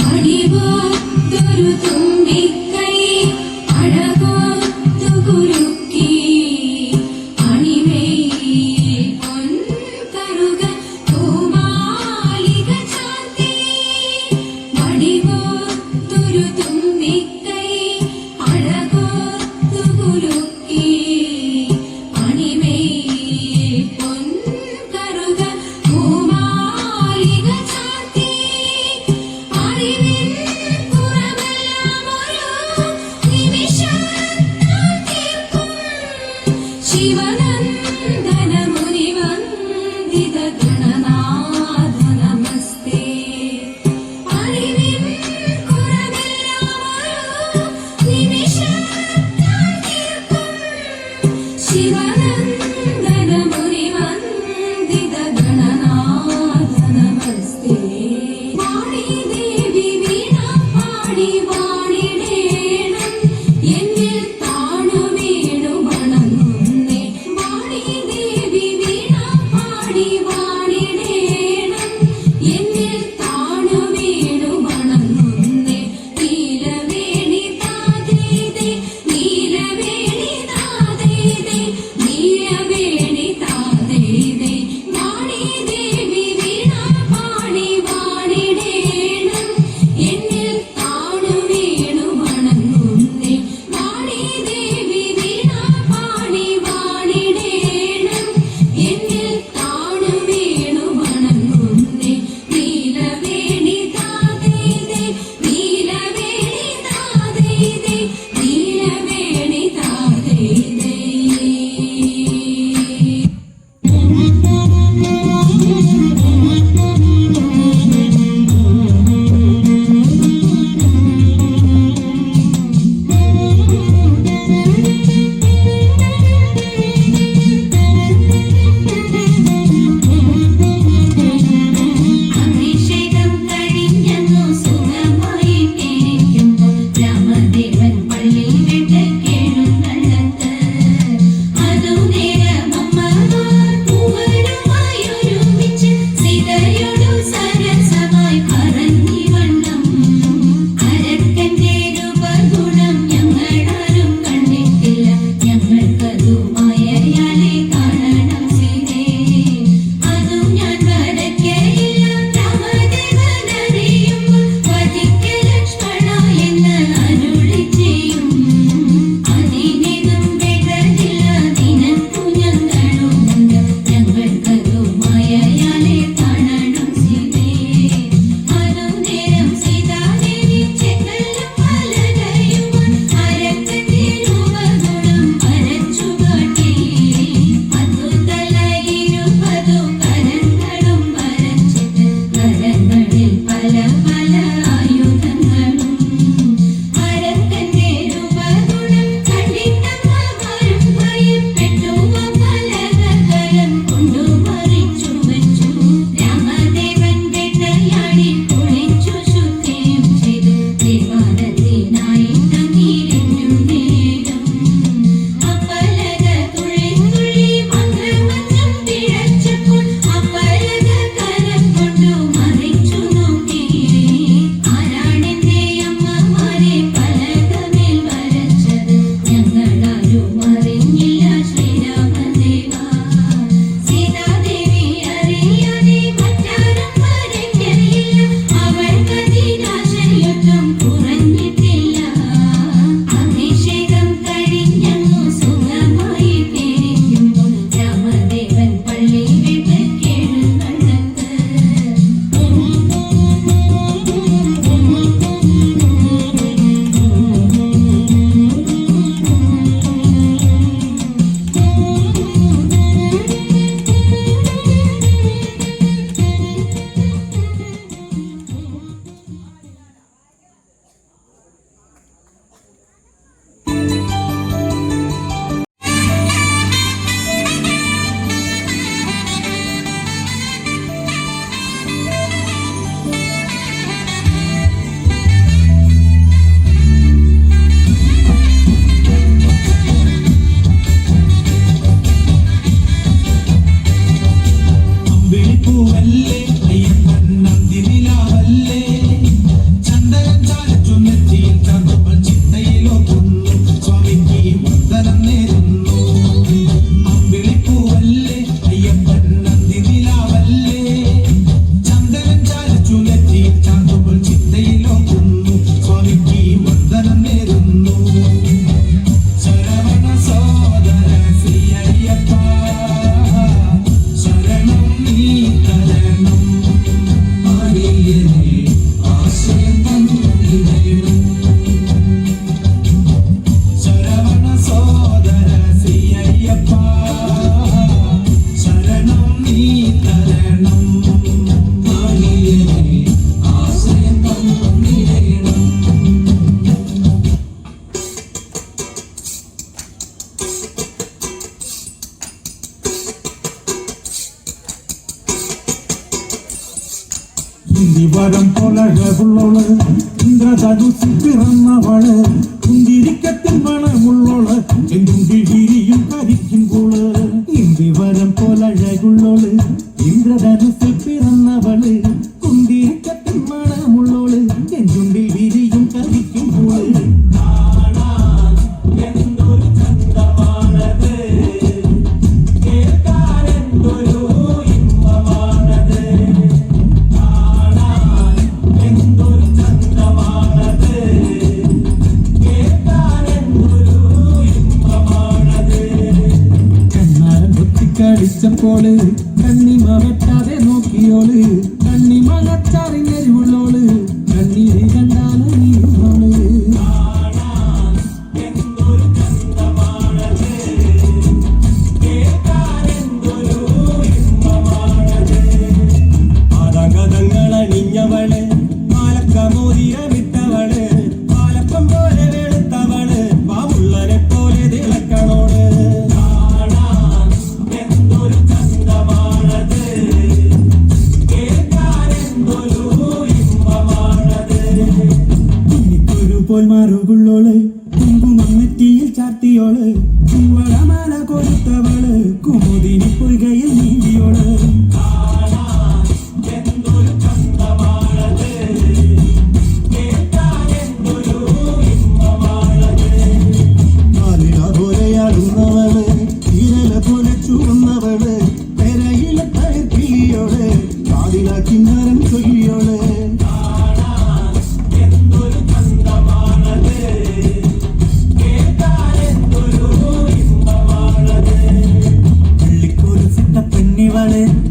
മടിപോത്തൊരു തുമ്പിക്കൈ കുന്തിവരം പൊലകുള്ളോൾ ഇന്ദ്രധനുസിൽ പിറന്നവൾ കുന്തിരിക്കത്തിൻ മണമുള്ളോൾ എന്തുണ്ടി വിരിയും കരിക്കുമ്പോൾ ഇന്ദിവരം പൊലകുള്ളോൾ ഇന്ദ്രധനുസിൽ പിറന്നവൾ Morning. കൈയിൽ നീന്തിയോൾ darling.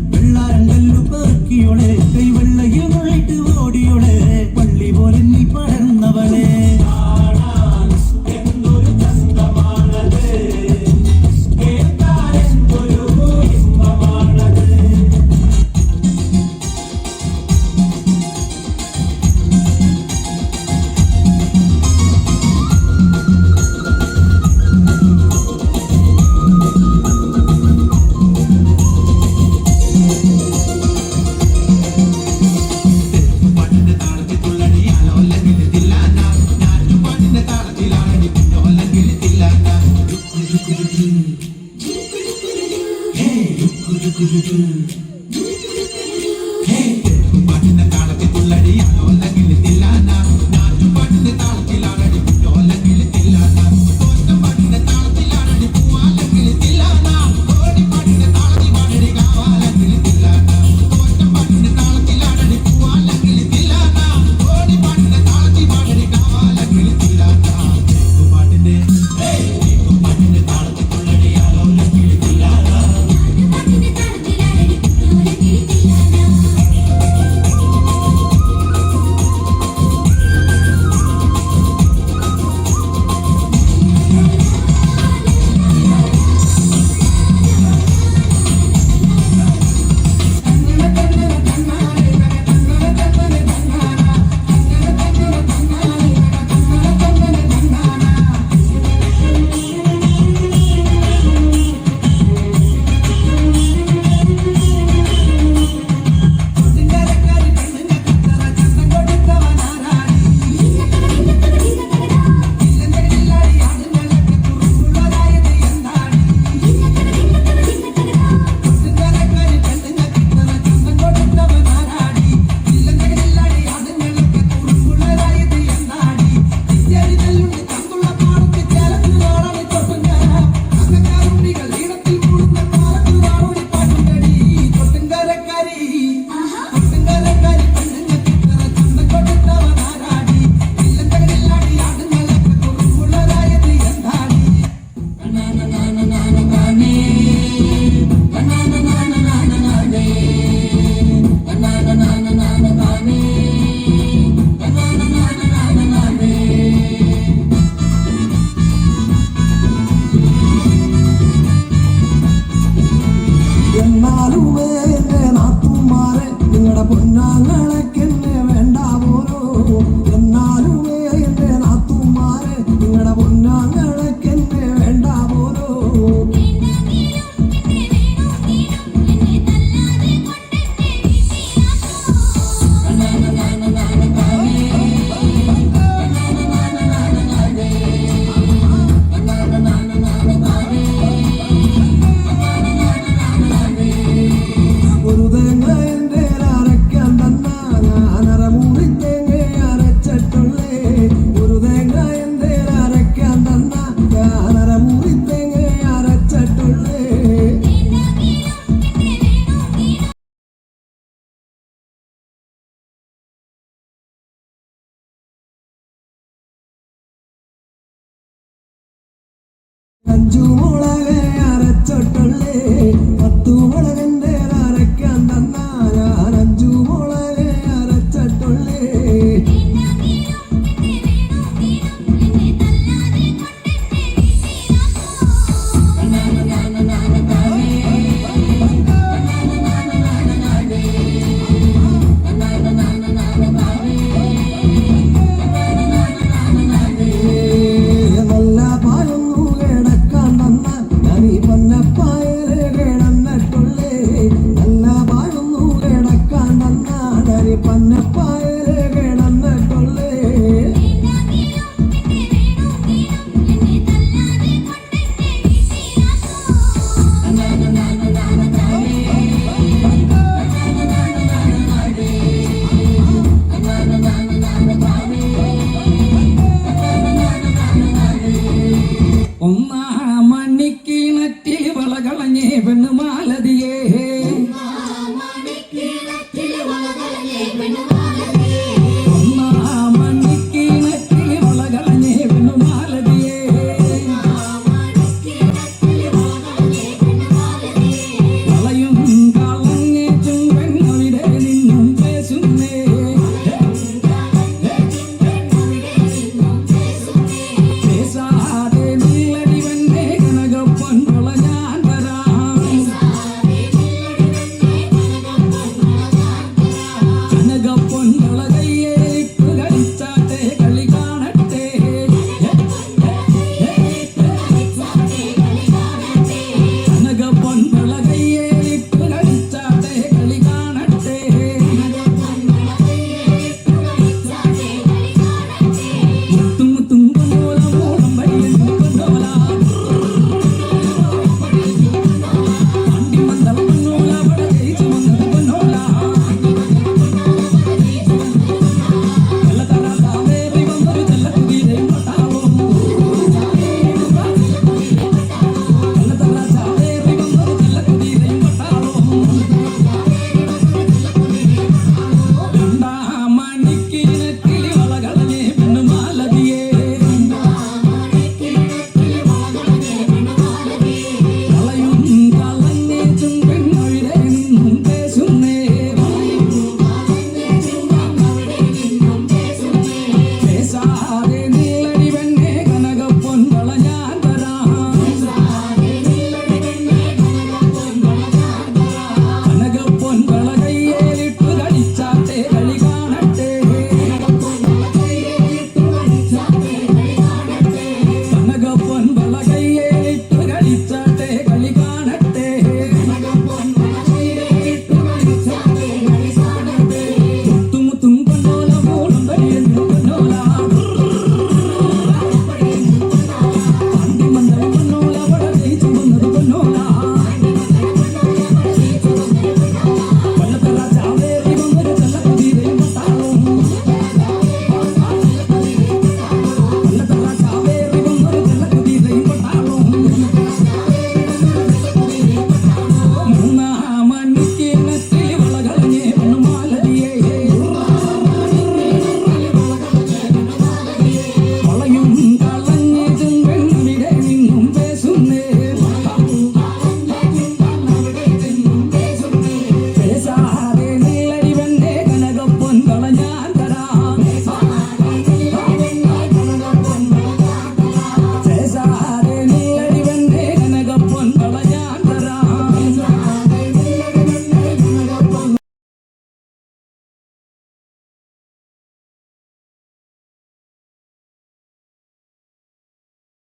അഞ്ചു മുളക് അരച്ചൊട്ടുള്ളേ പത്തു മുളകിന്റെ